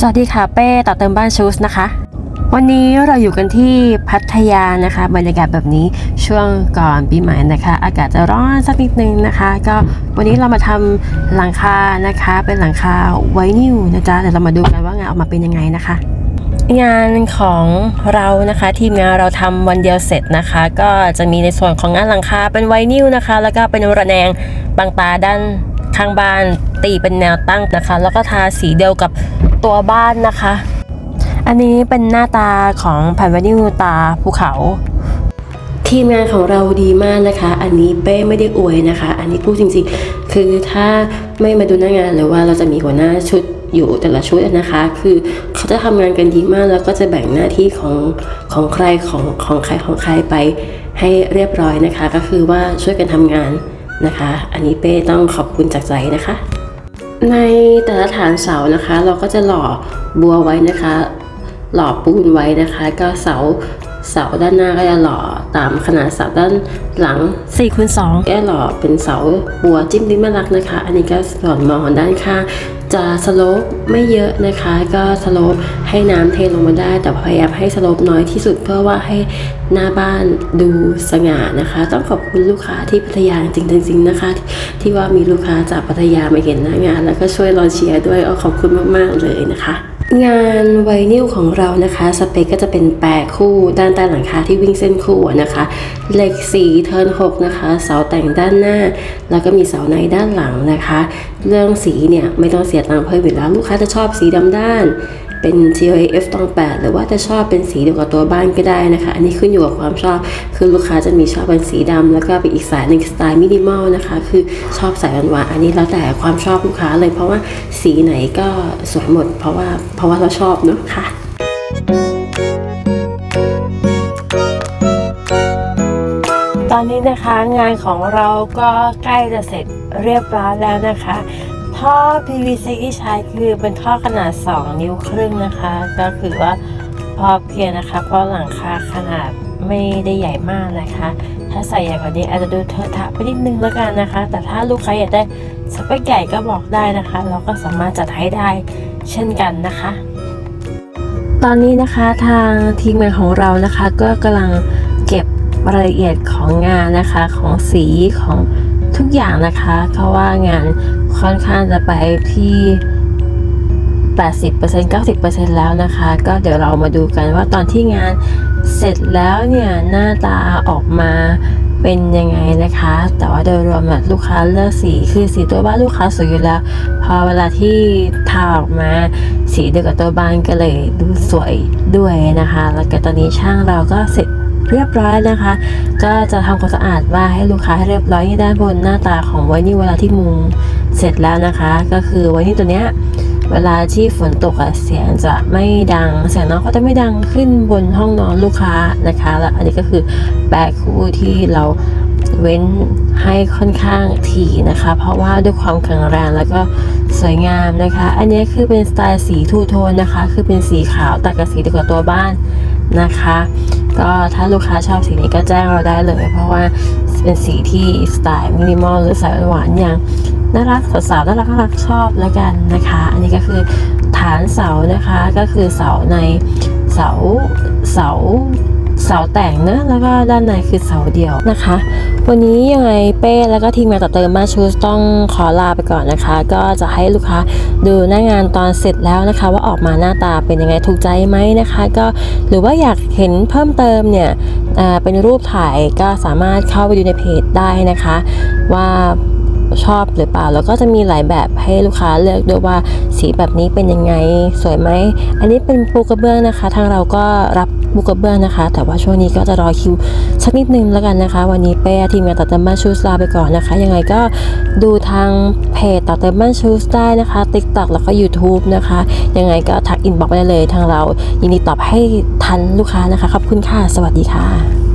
สวัสดีค่ะเป้ต่อเติมบ้านชูสนะคะ วันนี้เราอยู่กันที่พัทยานะคะ บรรยากาศแบบนี้ช่วงก่อนปีใหม่นะคะ อากาศจะร้อนสักนิดนึงนะคะ ก็วันนี้เรามาทำหลังคานะคะ เป็นหลังคาไวนิวนะจ๊ะเดี๋ยวเรามาดูกันว่างานออกมาเป็นยังไงนะคะ งานของเรานะคะทีมงานเราทำวันเดียวเสร็จนะคะ ก็จะมีในส่วนของงานหลังคาเป็นไวนิลนะคะ แล้วก็เป็นระแนงบางตาด้าน ข้างบ้านตีเป็นแนวตั้งนะคะ แล้วก็ทาสีเดียวกับตัวบ้านนะคะ อันนี้เป็นหน้าตาของแผ่นไวนิลตาภูเขา ทีมงานของเราดีมากนะคะ อันนี้เป้ไม่ได้อวยนะคะ อันนี้พูดจริงๆ คือถ้าไม่มาดูหน้างานหรือว่าเราจะมีหัวหน้าชุดอยู่แต่ละชุดนะคะ คือเขาจะทำงานกันดีมากแล้วก็จะแบ่งหน้าที่ของของใครของของใครของใครไปให้เรียบร้อยนะคะ ก็คือว่าช่วยกันทำงาน นะคะ อันนี้เป้ต้องขอบคุณจากใจนะคะ ในแต่ละฐานเสานะคะ เราก็จะหล่อบัวไว้นะคะ หล่อปูนไว้นะคะ ก็เสา เสาด้านหน้าก็จะหล่อตามขนาดเสาด้านหลัง4คูณ2แก้หล่อเป็นเสาบัวจิ้มลิ้มมะรักนะคะ อันนี้ก็ส่วนมองด้านข้างจะสโลปไม่เยอะนะคะ ก็สโลปให้น้ำเทลงมาได้ แต่พยายามให้สโลปน้อยที่สุดเพื่อว่าให้หน้าบ้านดูสง่านะคะ ต้องขอบคุณลูกค้าที่พัทยาจริงๆนะคะ ที่ว่ามีลูกค้าจากพัทยามาเห็นหน้างาน แล้วก็ช่วยรอเชียร์ด้วยเอาขอบคุณมากๆเลยนะคะ งานไวนิลของเรานะคะ สเปคก็จะเป็นแปรคู่ด้านใต้หลังคาที่วิ่งเส้นคู่นะคะเหล็กสีเทิร์น6นะคะเสาแต่งด้านหน้า แล้วก็มีเสาในด้านหลังนะคะ เรื่องสีเนี่ยไม่ต้องเสียตังค์เพิ่มอยู่แล้วลูกค้าจะชอบสีดำด้านเป็น TOF ตอง8หรือว่าจะชอบเป็นสีเดียวกับตัวบ้านก็ได้นะคะ อันนี้ขึ้นอยู่กับความชอบ คือลูกค้าจะมีชอบเป็นสีดำแล้วก็เป็นอีกสายหนึ่งสไตล์มินิมอลนะคะ คือชอบสายหวานๆอันนี้แล้วแต่ความชอบลูกค้าเลย เพราะว่าสีไหนก็สวยหมด เพราะว่าเพราะว่าเราชอบเนอะค่ะตอนนี้นะคะงานของเราก็ใกล้จะเสร็จเรียบร้อยแล้วนะคะ ท่อ PVC ที่ใช้คือเป็นท่อขนาด 2 นิ้วครึ่งนะคะ ก็คือว่าพอเพียงนะคะ เพราะหลังคาขนาดไม่ได้ใหญ่มากนะคะ ถ้าใส่ใหญ่กว่านี้อาจจะดูเทอะทะไปนิดนึงแล้วกันนะคะ แต่ถ้าลูกค้าอยากได้สเปคใหญ่ก็บอกได้นะคะ เราก็สามารถจัดให้ได้เช่นกันนะคะ ตอนนี้นะคะทางทีมงานของเรานะคะ ก็กำลังเก็บรายละเอียดของงานนะคะของสีของ ทุกอย่างนะคะเพราะว่างานค่อนข้างจะไปที่ 80% 90%แล้วนะคะ ก็เดี๋ยวเรามาดูกันว่าตอนที่งานเสร็จแล้วเนี่ยหน้าตาออกมาเป็นยังไงนะคะ แต่ว่าโดยรวมลูกค้าเลือกสีคือสีตัวบ้านลูกค้าสวยอยู่แล้ว พอเวลาที่ทาออกมาสีเดียวกับตัวบ้านก็เลยดูสวยด้วยนะคะ แล้วก็ตอนนี้ช่างเราก็เสร็จ เรียบร้อยนะคะ ก็จะทำความสะอาดว่าให้ลูกค้าให้เรียบร้อยที่ด้านบนหน้าตาของไวนิลเวลาที่มุงเสร็จแล้วนะคะ ก็คือไวนิลตัวเนี้ยเวลาที่ฝนตกอะเสียงจะไม่ดัง เสียงน้องก็จะไม่ดังขึ้นบนห้องนอนลูกค้านะคะ แล้วอันนี้ก็คือแปรคู่ที่เราเว้นให้ค่อนข้างถี่นะคะ เพราะว่าด้วยความแข็งแรงแล้วก็สวยงามนะคะ อันนี้คือเป็นสไตล์สีทูโทนนะคะ คือเป็นสีขาวตัดกับสีเดียวกับตัวบ้าน นะคะ ก็ถ้าลูกค้าชอบสีนี้ก็แจ้งเราได้เลย เพราะว่าเป็นสีที่สไตล์มินิมอลหรือสายหวานอย่างน่ารักสาวๆน่ารักน่ารักชอบแล้วกันนะคะ อันนี้ก็คือฐานเสานะคะก็คือเสาในเสาเสา เสาแต่งนะแล้วก็ด้านในคือเสาเดียวนะคะ วันนี้ยังไงเป้แล้วก็ทีมงานต่อเติมมาชูสต้องขอลาไปก่อนนะคะ ก็จะให้ลูกค้าดูหน้างานตอนเสร็จแล้วนะคะ ว่าออกมาหน้าตาเป็นยังไงถูกใจไหมนะคะ ก็หรือว่าอยากเห็นเพิ่มเติมเนี่ยเป็นรูปถ่ายก็สามารถเข้าไปดูในเพจได้นะคะ ว่า ชอบหรือเปล่า แล้วก็จะมีหลายแบบให้ลูกค้าเลือกด้วยว่าสีแบบนี้เป็นยังไงสวยไหม อันนี้เป็นปูกระเบื้องนะคะ ทางเราก็รับปูกระเบื้องนะคะ แต่ว่าช่วงนี้ก็จะรอคิวสักนิดนึงแล้วกันนะคะ วันนี้เป้ทีมงานต่อเติมบ้านชูสลาไปก่อนนะคะ ยังไงก็ดูทางเพจต่อเติมบ้านชูสได้นะคะ TikTok แล้วก็ YouTube นะคะ ยังไงก็ทักอินบอกไปได้เลยทางเรายินดีตอบให้ทันลูกค้านะคะขอบคุณค่ะสวัสดีค่ะ